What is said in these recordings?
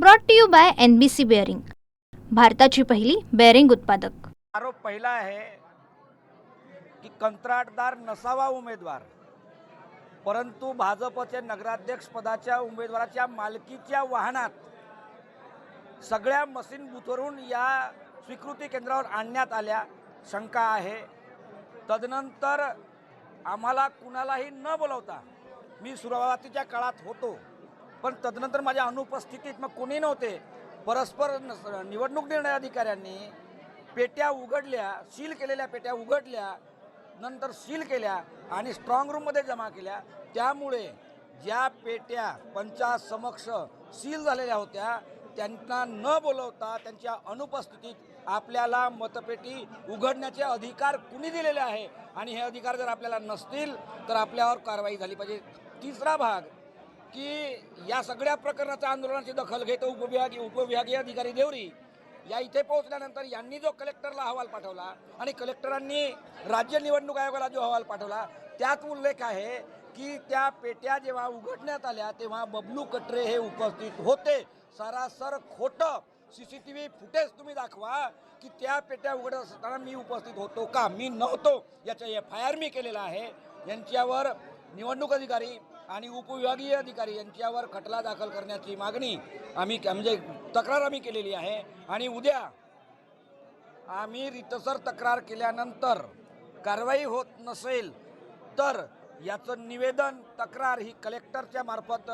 Brought to you by N B C bearing भारताची पहिली bearing उत्पादक. आरोप पहिला आहे की कंत्राटदार नसावा उमेदवार परंतु भाजपचे नगराध्यक्ष पदाच्या उमेदवाराच्या मालकीच्या वाहनात सगळ्या मशीन बुथवरून या स्वीकृती केंद्रावर आणण्यात आल्या शंका आहे. तदनंतर आम्हाला कुणालाही न बोलवता मी सुरुवातीच्या काळात होतो. पण तदनंतर माझ्या अनुपस्थितीत मग कोणी नव्हते. परस्पर निवडणूक निर्णय अधिकाऱ्यांनी पेट्या उघडल्या सील केलेल्या पेट्या उघडल्या नंतर सील केल्या आणि स्ट्रॉंग रूममध्ये जमा केल्या. त्यामुळे ज्या पेट्या पंचासमक्ष सील झालेल्या होत्या त्यांना न बोलवता त्यांच्या अनुपस्थितीत आपल्याला मतपेटी उघडण्याचे अधिकार कुणी दिलेले आहे? आणि हे अधिकार जर आपल्याला नसतील तर आपल्यावर कारवाई झाली पाहिजे. तिसरा भाग की या सगळ्या प्रकरणाच्या आंदोलनाची दखल घेत उपविभागीय उपविभागीय अधिकारी देवरी या इथे पोहोचल्यानंतर यांनी जो कलेक्टरला अहवाल पाठवला आणि कलेक्टरांनी राज्य निवडणूक आयोगाला जो अहवाल पाठवला त्यात उल्लेख आहे की त्या पेट्या जेव्हा उघडण्यात आल्या तेव्हा बबलू कटरे हे उपस्थित होते. सरासर खोटं C C T V footage तुम्ही दाखवा की त्या पेट्या उघडत असताना मी उपस्थित होतो का? मी नव्हतो. याचा एफ आय आर मी केलेला आहे. यांच्यावर निवडणूक अधिकारी आणि उपविभागीय अधिकारी यांच्यावर खटला दाखल करण्याची मागणी आम्ही म्हणजे तक्रार आम्ही केलेली आहे. आणि उद्या आम्ही रितसर तक्रार केल्यानंतर कारवाई होत नसेल तर याचं निवेदन तक्रार ही कलेक्टरच्या मार्फत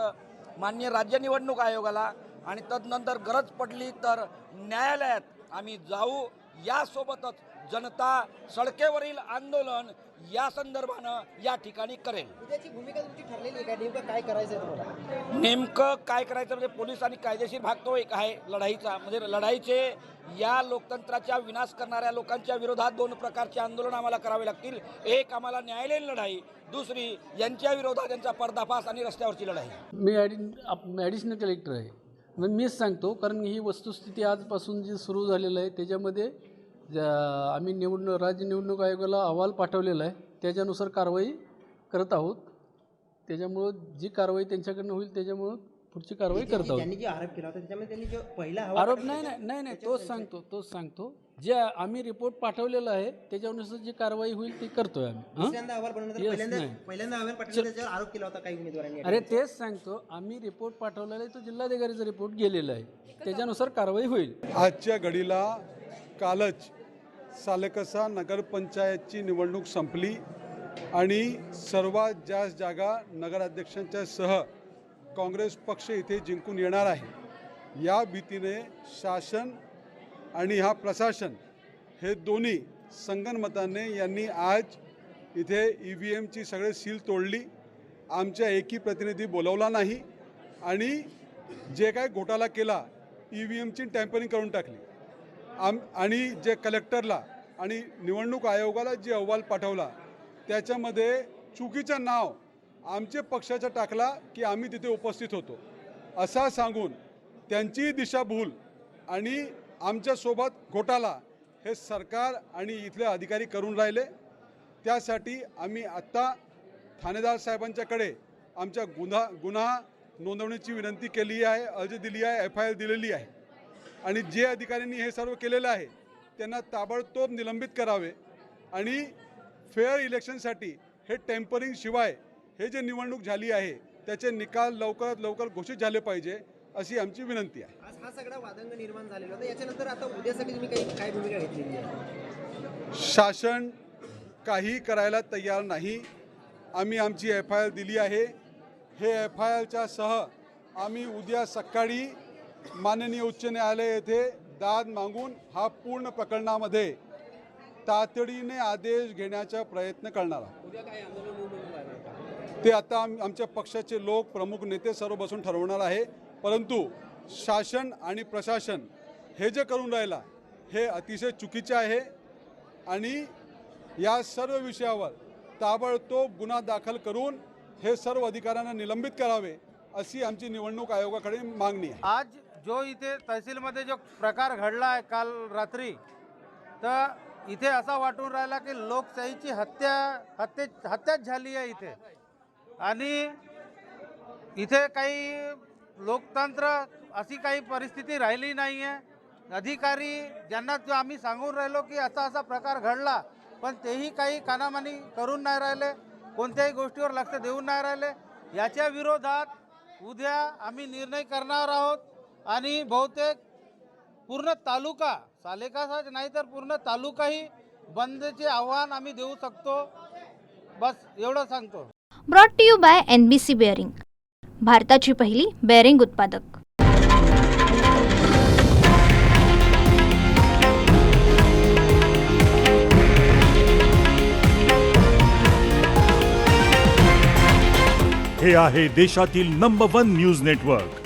मान्य राज्य निवडणूक आयोगाला आणि तदनंतर गरज पडली तर न्यायालयात आम्ही जाऊ. यासोबतच जनता सडकेवरील आंदोलन या संदर्भानं या ठिकाणी करेल. उद्याची भूमिका तुमची ठरलेली आहे का? नेमकं काय करायचं आहे तुम्हाला? नेमकं काय करायचं? म्हणजे पोलीस आणि कायदेशीर भाग तो एक आहे लढाईचा. म्हणजे लढाईचे या लोकतंत्राच्या विनाश करणाऱ्या लोकांच्या विरोधात दोन प्रकारचे आंदोलन आम्हाला करावे लागतील. एक आम्हाला न्यायालयीन लढाई दुसरी यांच्या विरोधात यांचा पर्दाफाश आणि रस्त्यावरची लढाई. मी ॲडि ॲडिशनल कलेक्टर आहे. मग मीच सांगतो कारण ही वस्तुस्थिती आजपासून जी सुरू झालेलं आहे त्याच्यामध्ये ज्या- आम्ही निवडणूक राज्य निवडणूक आयोगाला अहवाल पाठवलेला आहे त्याच्यानुसार कारवाई करत आहोत. त्याच्यामुळं जी कारवाई त्यांच्याकडनं होईल त्याच्यामुळं पुढची कारवाई करत आहोत. त्यांनी जे आरोप केला होता त्याच्यामध्ये त्यांनी जो पहिला आरोप नाही नाही नाही नाही तोच सांगतो तोच सांगतो. जे आम्ही रिपोर्ट पाठवलेला आहे त्याच्यानुसार जी कारवाई होईल ती करतोय आम्ही. हं? दुसऱ्यांदा अहवाल बनवल्यानंतर Yes, पहिल्यांदा नाही. पहिल्यांदा अहवाल पाठवला त्याच्यावर आरोप केला होता काही उमेदवारांनी. अरे तेच सांगतो. आम्ही रिपोर्ट पाठवलेला आहे तो जिल्हाधिकारीचा रिपोर्ट गेलेला आहे. त्याच्यानुसार कारवाई होईल. आजच्या घडीला कालच सालेकसा नगरपंचायतची निवडणूक संपली आणि सर्वात जास्त जागा नगराध्यक्षांच्या सह काँग्रेस पक्ष इथे जिंकून येणार आहे. या भीतीने शासन आणि हा प्रशासन हे दोन्ही संगनमताने यांनी आज इथे ई व्ही एमची सगळे सील तोडली. आमच्या एकी प्रतिनिधी बोलवला नाही आणि जे काय घोटाळा केला ई व्ही एमची टॅम्परिंग करून टाकली. आम आणि जे कलेक्टरला आणि निवडणूक आयोगाला जे अहवाल पाठवला त्याच्यामध्ये चुकीचं नाव आमचे पक्षाचा टाकला की आम्ही तिथे उपस्थित होतो. असा सांगून त्यांची दिशाभूल आणि आमच्यासोबत घोटाला हे सरकार आणि इथले अधिकारी करून राहिले. त्यासाठी आम्ही आत्ता ठाणेदार साहेबांच्याकडे आमच्या गुन्हा गुन्हा नोंदवण्याची विनंती केली आहे अर्ज दिली आहे एफ आय आर दिलेली आहे. आणि जे अधिकाऱ्यांनी हे सर्व केलेलं आहे त्यांना ताबडतोब निलंबित करावे आणि फेअर इलेक्शनसाठी हे टेम्परिंग शिवाय हे जे निवडणूक झाली आहे त्याचे निकाल लवकरात लवकर घोषित झाले पाहिजे अशी आमची विनंती आहे. आज हा सगळा वादंग निर्माण झालेला होता. याच्यानंतर आता उद्यासाठी तुम्ही काही काय भूमिका घेतलेली आहे? शासन काही करायला तयार नाही. आम्ही आमची एफ आय आर दिली आहे. हे एफ आय आरच्या सह आम्ही उद्या सकाळी माननीय उच्च न्यायालय येथे दाद मागून हा पूर्ण प्रकरणामध्ये तातडीने आदेश घेण्याचा प्रयत्न करणार आहोत. ते आता आम आमच्या पक्षाचे लोक प्रमुख नेते सर्व बसून ठरवणार आहे. परंतु शासन आणि प्रशासन हे जे करून राहिला हे अतिशय चुकीचे आहे आणि या सर्व विषयावर ताबडतोब गुन्हा दाखल करून हे सर्व अधिकाऱ्यांना निलंबित करावे अशी आमची निवडणूक आयोगाकडे मागणी आहे. आज जो इथे तहसीलमध्ये जो प्रकार घडला आहे काल रात्री तर इथे असा वाटून राहिला की लोकशाहीची हत्या हत्ये हत्याच झाली आहे इथे. आणि इथे काही लोकतंत्र अशी काही परिस्थिती राहिली नाही आहे अधिकारी ज्यांना जो आम्ही सांगून राहिलो की असा असा प्रकार घडला पण तेही काही कानामानी करून नाही राहिले कोणत्याही गोष्टीवर लक्ष देऊन नाही राहिले. याच्या विरोधात उद्या आम्ही निर्णय करणार आहोत. आणि बहुतेक पूर्ण तालुका सालेकासाच नाही तर पूर्ण तालुकाही बंदचे आव्हान आम्ही देऊ शकतो. बस एवढं सांगतो. Brought to you by N B C bearing भारताची पहिली बेअरिंग उत्पादक. हे आहे देशातील नंबर वन न्यूज नेटवर्क